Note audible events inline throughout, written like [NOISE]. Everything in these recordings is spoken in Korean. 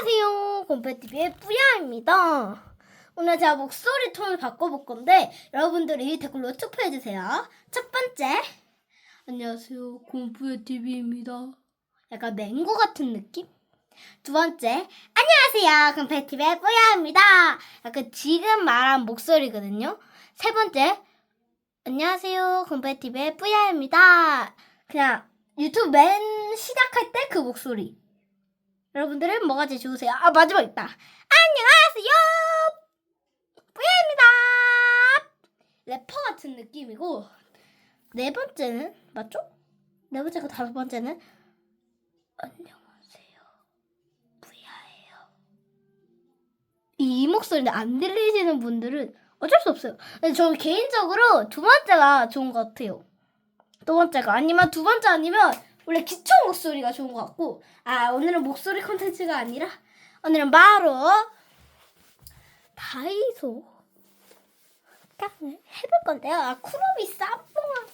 안녕하세요. 곰페TV의 뿌야입니다. 오늘 제가 목소리 톤을 바꿔볼 건데 여러분들이 댓글로 투표해주세요. 첫 번째 안녕하세요. 곰페TV입니다. 약간 맹고 같은 느낌? 두 번째 안녕하세요. 곰페TV의 뿌야입니다. 약간 지금 말한 목소리거든요. 세 번째 안녕하세요. 곰페TV의 뿌야입니다. 그냥 유튜브 맨 시작할 때 그 목소리. 여러분들은 뭐가 제일 좋으세요? 아 마지막 있다. 안녕하세요. 뿌야입니다. 래퍼 같은 느낌이고 네 번째는 맞죠? 네 번째가 다섯 번째는 안녕하세요. 뿌야예요. 이 목소리는 안 들리시는 분들은 어쩔 수 없어요. 근데 저 개인적으로 두 번째가 좋은 것 같아요. 두 번째가 아니면 두 번째 아니면 원래 기초 목소리가 좋은 것 같고 아 오늘은 목소리 콘텐츠가 아니라 오늘은 바로 다이소 깡을 해볼 건데요. 아 쿠로미 쌈뽕아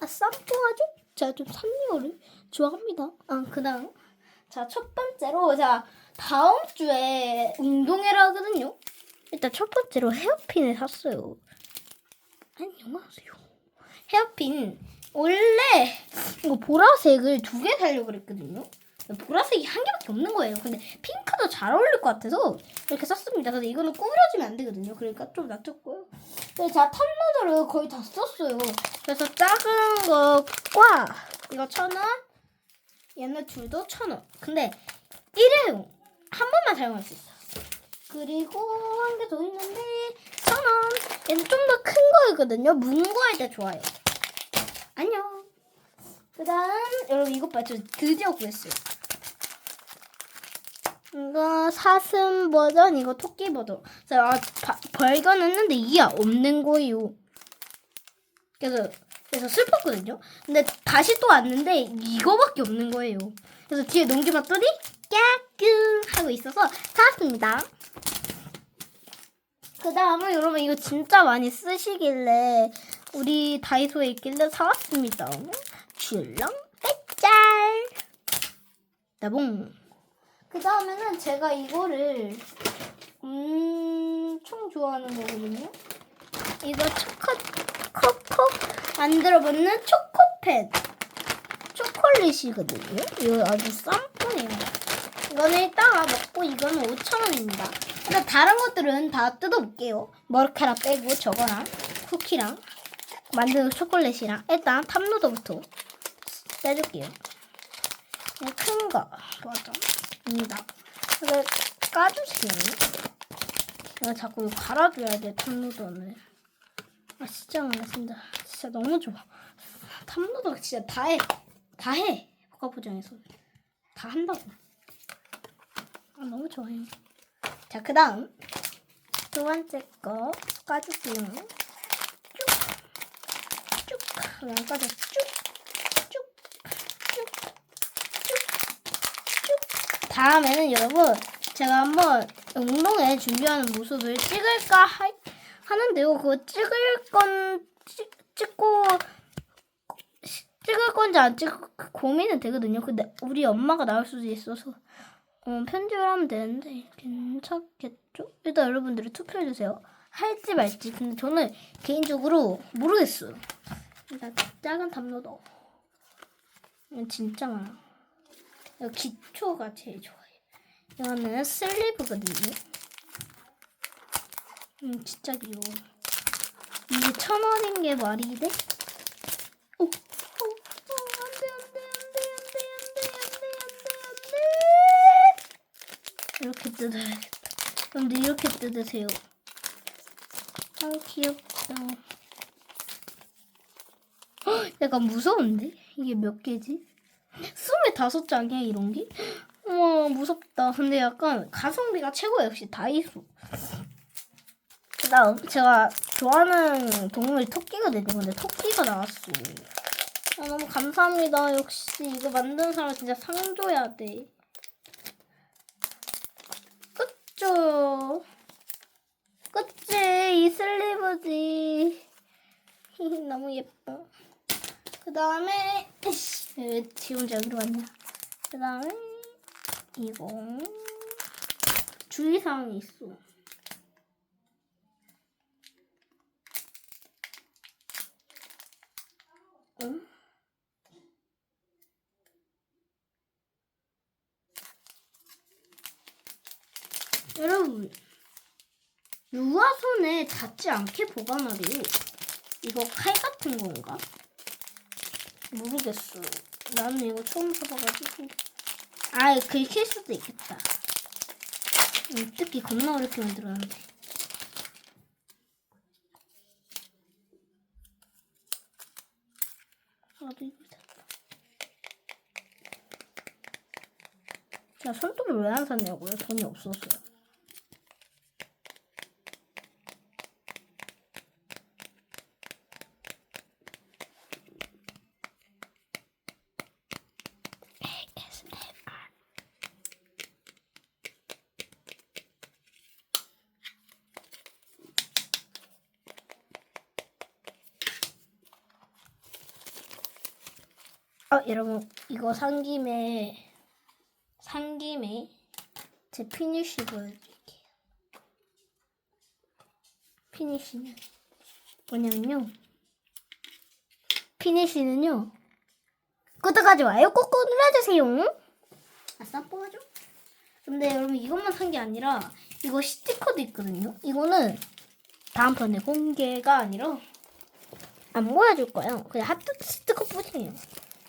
아 쌈뽕아죠? 제가 좀 산리오를 좋아합니다. 아 그다음 자 첫 번째로 자 다음 주에 운동회를 하거든요. 일단 첫 번째로 헤어핀을 샀어요. 안녕하세요. 헤어핀 원래 이거 보라색을 두 개 살려고 그랬거든요. 보라색이 한 개밖에 없는 거예요. 근데 핑크도 잘 어울릴 것 같아서 이렇게 샀습니다. 근데 이거는 구부러지면 안 되거든요. 그러니까 좀 놔뒀고요. 근데 제가 탑로더를 거의 다 썼어요. 그래서 작은 것과 이거 천 원, 얘네 둘도 천 원. 근데 일회용 한 번만 사용할 수 있어. 그리고 한 개 더 있는데 천 원. 얘는 좀 더 큰 거이거든요. 문구할 때 좋아요. 안녕. 그 다음 여러분 이것 봐, 저 드디어 구했어요. 이거 사슴 버전, 이거 토끼 버전. 제가 아, 바- 발견했는데 이게 없는 거예요. 그래서 그래서 슬펐거든요. 근데 다시 또 왔는데 이거밖에 없는 거예요. 그래서 뒤에 넘겨봤더니 까꿍 하고 있어서 사왔습니다. 그 다음은 여러분 이거 진짜 많이 쓰시길래 우리 다이소에 있길래 사왔습니다. 출렁 빼짤 나봉 그 다음에는 제가 이거를 엄청 좋아하는 거거든요. 이거 초코 코코 만들어보는 초코펜 초콜릿이거든요. 이거 아주 싼 폰이에요. 이거는 이따가 먹고 이거는 5,000원입니다. 일단 다른 것들은 다 뜯어볼게요. 머리카락 빼고 저거랑 쿠키랑 만드는 초콜릿이랑 일단 탑로더부터 빼줄게요. 큰거 버전입니다. 이거 까주세요. 내가 자꾸 갈아줘야 돼 탑로더는. 아 진짜 많아 진짜 진짜 너무 좋아. 탑로더가 진짜 다 해. 다 해. 복합포장에서 다 한다고. 아 너무 좋아요. 자, 그 다음. 두 번째 거 까주세요. 쭉. 쭉. 왜안 까져? 쭉. 쭉. 쭉. 쭉. 쭉. 다음에는 여러분, 제가 한번 운동회 준비하는 모습을 찍을까 하, 하는데요. 그거 찍을 건, 찍, 찍고, 찍을 건지 안 찍을 고민은 되거든요. 근데 우리 엄마가 나올 수도 있어서 어, 편집을 하면 되는데 괜찮겠죠? 일단 여러분들이 투표해 주세요. 할지 말지. 근데 저는 개인적으로 모르겠어요. 일단 작은 담로도 이건 진짜 많아. 이거 기초가 제일 좋아요. 이거는 슬리브거든요. 음 진짜 귀여워. 이게 천 원인 게 말이 돼? 오, 오, 오, 안 돼 안 돼 안 돼 안 돼 안 돼 안 돼 안돼 이렇게 뜯어야겠다. 그런데 이렇게 뜯으세요. 아 귀엽다. 헉, 약간 무서운데? 이게 몇 개지? 스물다섯 장이야 이런 게? 우와 무섭다. 근데 약간 가성비가 최고 역시 다이소. 그다음 제가 좋아하는 동물이 토끼거든요. 근데 토끼가 나왔어. 아, 너무 감사합니다. 역시 이거 만든 사람 진짜 상 줘야 돼. 그쵸? 그치? 이 슬리브지. [LAUGHS] 너무 예뻐. 그 다음에, 왜지 혼자 여기로 왔냐? 그 다음에, 이거. 주의사항이 있어. 응? 여러분, 유화선에 닿지 않게 보관하래요. 이거 칼 같은 건가? 모르겠어. 나는 이거 처음 써봐가지고. 아, 긁힐 수도 있겠다. 음, 뜯기 겁나 어렵게 만들었는데. 나도 이걸 샀다. 나 손톱을 왜 안 샀냐고요? 돈이 없었어요. 여러분, 이거 산 김에, 산 김에, 제 피니쉬 보여드릴게요. 피니쉬는 뭐냐면요. 피니쉬는요. 구독하지 마요. 꾹꾹 눌러주세요. 아싸, 뽑아줘. 근데 여러분, 이것만 산 게 아니라, 이거 스티커도 있거든요. 이거는 다음번에 공개가 아니라, 안 보여줄 거예요. 그냥 하트 스티커 뿐이에요.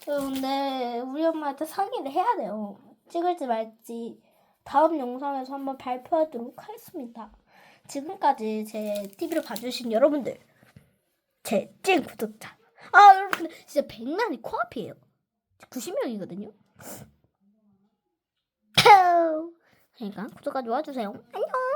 근데 우리 엄마한테 상의를 해야 돼요. 찍을지 말지 다음 영상에서 한번 발표하도록 하겠습니다. 지금까지 제 TV를 봐주신 여러분들, 제 찐 구독자. 아 여러분 진짜 100만이 코앞이에요. 90명이거든요. 그러니까 구독과 좋아주세요. 안녕.